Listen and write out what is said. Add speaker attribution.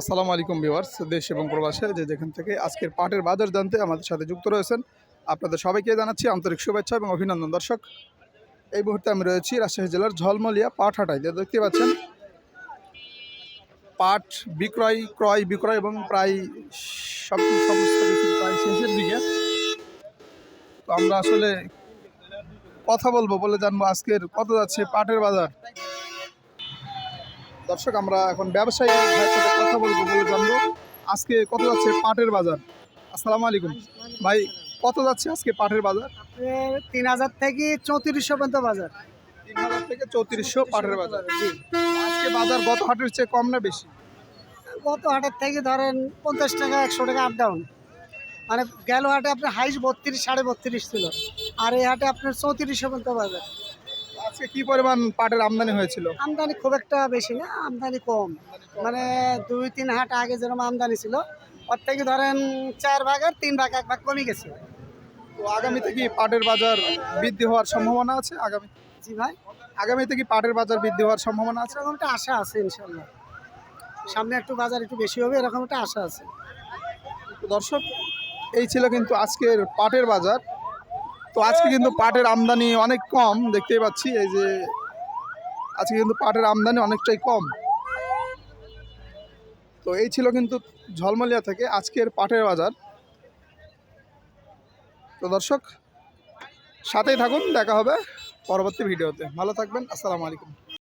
Speaker 1: আসসালামু আলাইকুম ভিউয়ার্স, দেশ এবং প্রবাসে যে যেখান থেকে আজকের পাটের বাজার জানতে আমাদের সাথে যুক্ত রয়েছেন আপনাদের সবাইকে জানাচ্ছি আন্তরিক শুভেচ্ছা এবং অভিনন্দন। দর্শক, এই মুহূর্তে আমি রয়েছি রাজশাহী জেলার ঝলমলিয়া পাট হাটায়। যে দেখতে পাচ্ছেন, পাট বিক্রয়, ক্রয়, বিক্রয় এবং প্রায় সব সমস্ত প্রায় শেষের দিকে। তো আমরা আসলে কথা বলব বলে জানব আজকের কত যাচ্ছে পাটের বাজার। দর্শক আমরা এখন ব্যবসায়ী ভাইয়ের সাথে কথা বলব বলে জানব। আজকে কত যাচ্ছে পাটের বাজার? আসসালামু আলাইকুম। ভাই কত যাচ্ছে আজকে পাটের বাজার?
Speaker 2: তিন হাজার থেকে চৌত্রিশশো পর্যন্ত বাজার।
Speaker 1: তিন হাজার থেকে চৌত্রিশশো পাটের বাজার। আজকে বাজার গত হাটের চেয়ে কম না বেশি?
Speaker 2: গত হাটের থেকে ধরেন পঞ্চাশ টাকা একশো টাকা আপ ডাউন মানে গেল হাটে আপনার হাইস বত্রিশ সাড়ে বত্রিশ ছিল। আর এই হাটে আপনার চৌত্রিশশো পর্যন্ত বাজার।
Speaker 1: আজকে কি পরিমাণ পাটের আমদানি হয়েছিল?
Speaker 2: আমদানি খুব একটা বেশি না আমদানি কম। মানে দুই তিন হাট আগে যেরকম আমদানি ছিল ওর থেকে ধরেন চার ভাগ আর তিন ভাগ এক ভাগ কমে গেছে।
Speaker 1: তো আগামীতে কি পাটের বাজার বৃদ্ধি হওয়ার সম্ভাবনা আছে আগামী?
Speaker 2: জি ভাই?
Speaker 1: আগামীতে কি পাটের বাজার বৃদ্ধি হওয়ার সম্ভাবনা আছে?
Speaker 2: এরকম একটা আশা আছে ইনশাল্লাহ। সামনে একটু বাজার একটু বেশি হবে এরকম একটা আশা আছে।
Speaker 1: দর্শক এই ছিল কিন্তু আজকের পাটের বাজার। তো আজকে কিন্তু পাটের আমদানি অনেক কম, দেখতেই পাচ্ছি, এই যে আজকে কিন্তু পাটের আমদানি অনেকটাই কম। তো এই ছিল কিন্তু ঝলমলিয়া থেকে আজকের পাটের বাজার। তো দর্শক, সাথেই থাকুন, দেখা হবে পরবর্তী ভিডিওতে। ভালো থাকবেন, আসসালামু আলাইকুম।